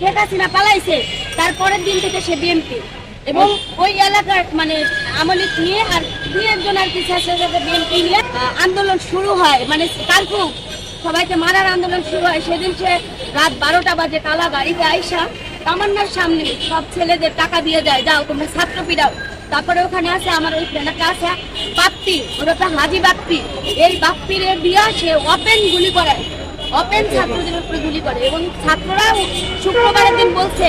শেখ হাসিনা পালাইছে তারপরের দিন থেকে সে বিএনপি। এবং ওই এলাকার মানে আমলিক নিয়ে আর দুই একজন আর কি বিএনপি নিয়ে আন্দোলন শুরু হয়। মানে কার্ফু সবাইকে মারার আন্দোলন শুরু হয়। সেদিন সে রাত বারোটা বাজে কালা গাড়িতে আইসা তামান্নার সামনে সব ছেলেদের টাকা দিয়ে যায় যাও তোমরা ছাত্র পিড়াও তারপরে ওখানে আছে আমার ওই ফ্রেন্ডটা আছে, বাপ্পি ওটা হাজি বাপ্পি। এই বাপ্পির দিয়া সে ওপেন গুলি করে ওপেন ছাত্রদের উপরে গুলি করে এবং ছাত্ররা শুক্রবারের দিন বলছে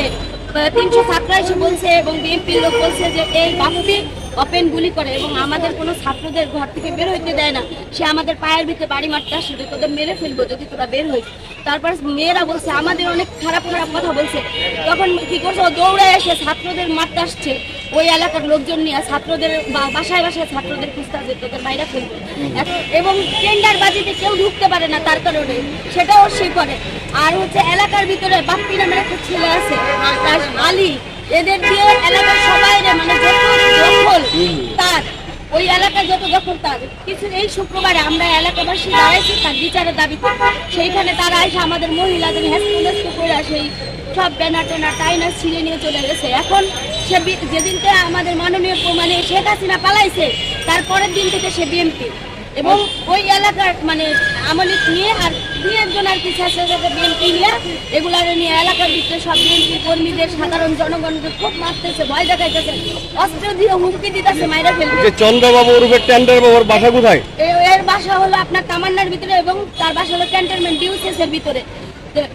তিনশো ছাত্র এসে বলছে এবং বিএনপির লোক বলছে যে, এই বাপ্পি ওপেন গুলি করে এবং আমাদের কোনো ছাত্রদের ঘর থেকে বের হইতে দেয় না। সে আমাদের পায়ের ভিতরে বাড়ি মারতে আসলে তোদের মেরে ফেলব, যদি তোরা বের হইস তারপর মেয়েরা বলছে, আমাদের অনেক খারাপ খারাপ কথা বলছে। তখন কি করছে? দৌড়ে এসে ছাত্রদের মারতে আসছে। ওই এলাকার লোকজন নিয়ে ছাত্রদের বা- বাসায় বাসায় ছাত্রদের খুঁজতে আসে তোদের বাইরে ফেলবে। এবং টেন্ডার বাজিতে কেউ ঢুকতে পারে না তার কারণে। সেটাও সে করে আর হচ্ছে এলাকার ভিতরে বাপ্পি নামের একটা ছেলে আছে তার আলী। এদের দিয়ে এলাকার সবাই মানে যত দখল তার ওই এলাকায় যত দখল তার। কিছু এই শুক্রবারে আমরা এলাকাবাসী দাঁড়াইছি তার বিচারের দাবিতে সেইখানে তারা এসে আমাদের মহিলাদের হ্যাস্ত করে সেই সব ব্যানার ট্যানার টাইনার ছিঁড়ে নিয়ে চলে গেছে। এখন সে যেদিনকে আমাদের মাননীয় মানে শেখ হাসিনা পালাইছে তারপরের দিন থেকে সে বিএনপি এবং ওই এলাকার মানে আমলিক নিয়ে আর দুই একজন আর কি বিএনপি নিয়ে এগুলার নিয়ে এলাকার ভিতরে সব বিএনপি কর্মীদের সাধারণ জনগণকে খুব মারতেছে ভয় দেখাইতেছে অস্ত্র দিয়ে হুমকি দিতেছে মাইরা ফেলবে চন্দ্রবাবু রূপে টেন্ডার বাবুর বাসা কোথায়? এর বাসা হলো আপনার কামান্নার ভিতরে এবং তার বাসা হলো ক্যান্টনমেন্ট ডিউসেস এর ভিতরে।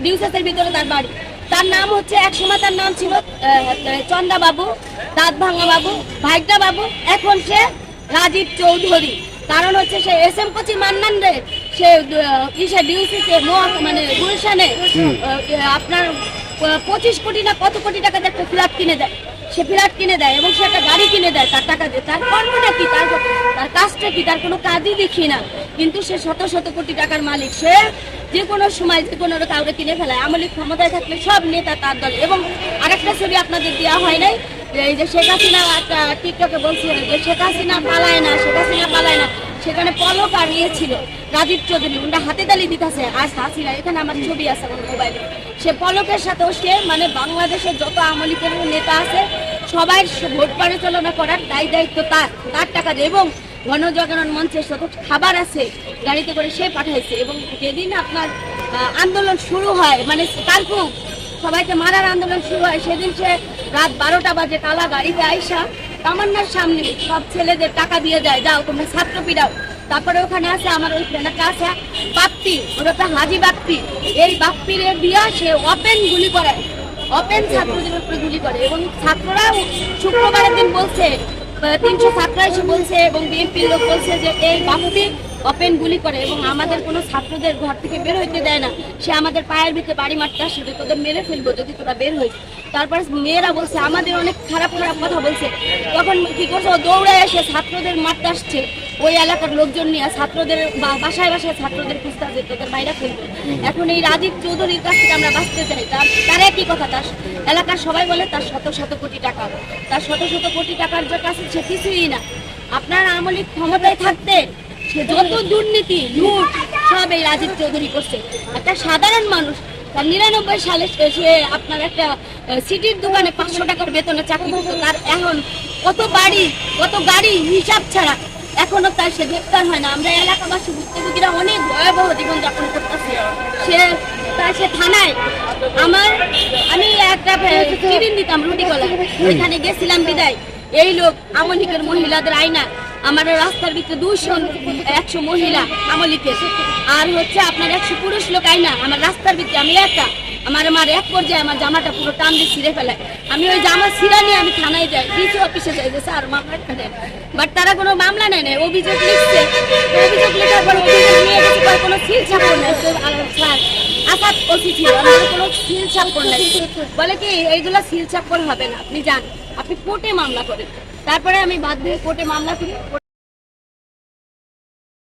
ডিউসেস এর ভিতরে তার বাড়ি। তার নাম হচ্ছে একসময় তার নাম ছিল চন্দা বাবু দাঁত ভাঙা বাবু ভাইগা বাবু এখন সে রাজীব চৌধুরী। কারণ হচ্ছে সে এস এম কচি মান্নান রে সে ইসে ডিউসিতে মানে গুলশানে আপনার পঁচিশ কোটি না কত কোটি টাকা দিয়ে একটা ফ্ল্যাট কিনে দেয় সে ফ্ল্যাট কিনে দেয় এবং সে একটা গাড়ি কিনে দেয় তার টাকা দিয়ে। তার কর্মটা কি? তার তার কাজটা কি? তার কোনো কাজই দেখি না। কিন্তু সে শত শত কোটি টাকার মালিক। সে যে কোনো সময় যে কোনো কাউকে কিনে ফেলায়, আমলিক ক্ষমতায় থাকলে সব নেতা তার দল। এবং আরেকটা ছবি আপনাদের দেওয়া হয় নাই এই যে শেখ হাসিনা একটা টিকটকে বলছিল যে শেখ হাসিনা পালায় না, শেখ হাসিনা পালায় না। সেখানে পলক আর ইয়ে ছিল রাজীব চৌধুরী ওটা হাতে তালি দিতেছে, আজ হাসিনা, এখানে আমার ছবি আছে আমার মোবাইলে। সে পলকের সাথেও সে মানে বাংলাদেশের যত আমলিকের নেতা আছে, সবাই ভোট পরিচালনা করার দায় দায়িত্ব তার তার টাকা দিয়ে। গণজাগরণ মঞ্চের যত খাবার আছে, গাড়িতে করে সে পাঠাইছে এবং যেদিন আপনার আন্দোলন শুরু হয় মানে কার্ফু সবাইকে মারার আন্দোলন শুরু হয়, সেদিন সে রাত বারোটা বাজে কালা গাড়িতে আইসা তামান্নার সামনে সব ছেলেদের টাকা দিয়ে যায় যাও তোমরা ছাত্র পিড়াও তারপরে ওখানে আছে আমার ওই ফ্রেন্ডটা আছে বাপ্পি, ওটা একটা হাজি বাপ্পি। এই বাপ্পির দিয়া সে ওপেন গুলি করে ওপেন ছাত্রদের উপরে গুলি করে এবং ছাত্ররা শুক্রবারের দিন বলছে তিনশো ছাত্র বলছে এবং বিএনপির লোক বলছে যে এই বাহুবি ওপেন গুলি করে এবং আমাদের কোনো ছাত্রদের ঘর থেকে বের হইতে দেয় না। সে আমাদের পায়ের ভিতরে বাড়ি মারতে যে তোদের মেরে ফেলব, যদি তোরা বের হইস তারপর মেয়েরা বলছে, আমাদের অনেক খারাপ খারাপ কথা বলছে। তখন কি করছে? দৌড়ে এসে ছাত্রদের মারতে আসছে। ওই এলাকার লোকজন নিয়ে ছাত্রদের বাসায় বাসায় ছাত্রদের খুঁজতে আসে তোদের বাইরে ফেলবে এখন এই রাজীব চৌধুরীর কাছ থেকে আমরা বাঁচতে চাই। তার তার একই কথা তার এলাকার সবাই বলে তার শত শত কোটি টাকা। তার শত শত কোটি টাকার যে কাছে সে কিছুই না। আপনার আমলিক ক্ষমতায় থাকতে সে যত দুর্নীতি লুট সব এই রাজীব চৌধুরী করছে। একটা সাধারণ মানুষ তার নিরানব্বই সালে সে- সে আপনার একটা সিটির দোকানে পাঁচশো টাকার বেতনে চাকরি করতো। তার এখন কত বাড়ি কত গাড়ি হিসাব ছাড়া এখনও তার সে গ্রেপ্তার হয় না। আমরা এলাকাবাসী, ভুক্তভোগীরা অনেক ভয়াবহ জীবনযাপন করতেছে। সে তার সে থানায় আমার, আমি একটা টিফিন দিতাম রুটি কলা ওইখানে গেছিলাম বিদায়। এই লোক আমলিকের মহিলাদের আয়না। আমার রাস্তার ভিতরে দুশো একশো মহিলা আমলিকের। আর হচ্ছে আপনার একশো পুরুষ লোক আয়না। আমার রাস্তার ভিতরে আমি একা। আমার আমার এক পর্যায়ে আমার জামাটা পুরো টান দিয়ে ছিঁড়ে ফেলায় আমি ওই জামা ছিঁড়া নিয়ে আমি থানায় যাই। ডিসি অফিসে যাই যে স্যার মামলা নেন বাট তারা কোনো মামলা নেয় না অভিযোগ লিখছে। অভিযোগ লেখার পর অভিযোগ নিয়ে কোনো সিল ছাপড় আহ, স্যার আসাদ ওসি ছিল আমাদের কোনো সিল ছাপড় নেই। বলে কি এইগুলো সিল ছাপড় হবে না। আপনি যান। আপনি কোর্টে মামলা করেন। তারপরে আমি বাধ্য হয়ে কোর্টে মামলা করি।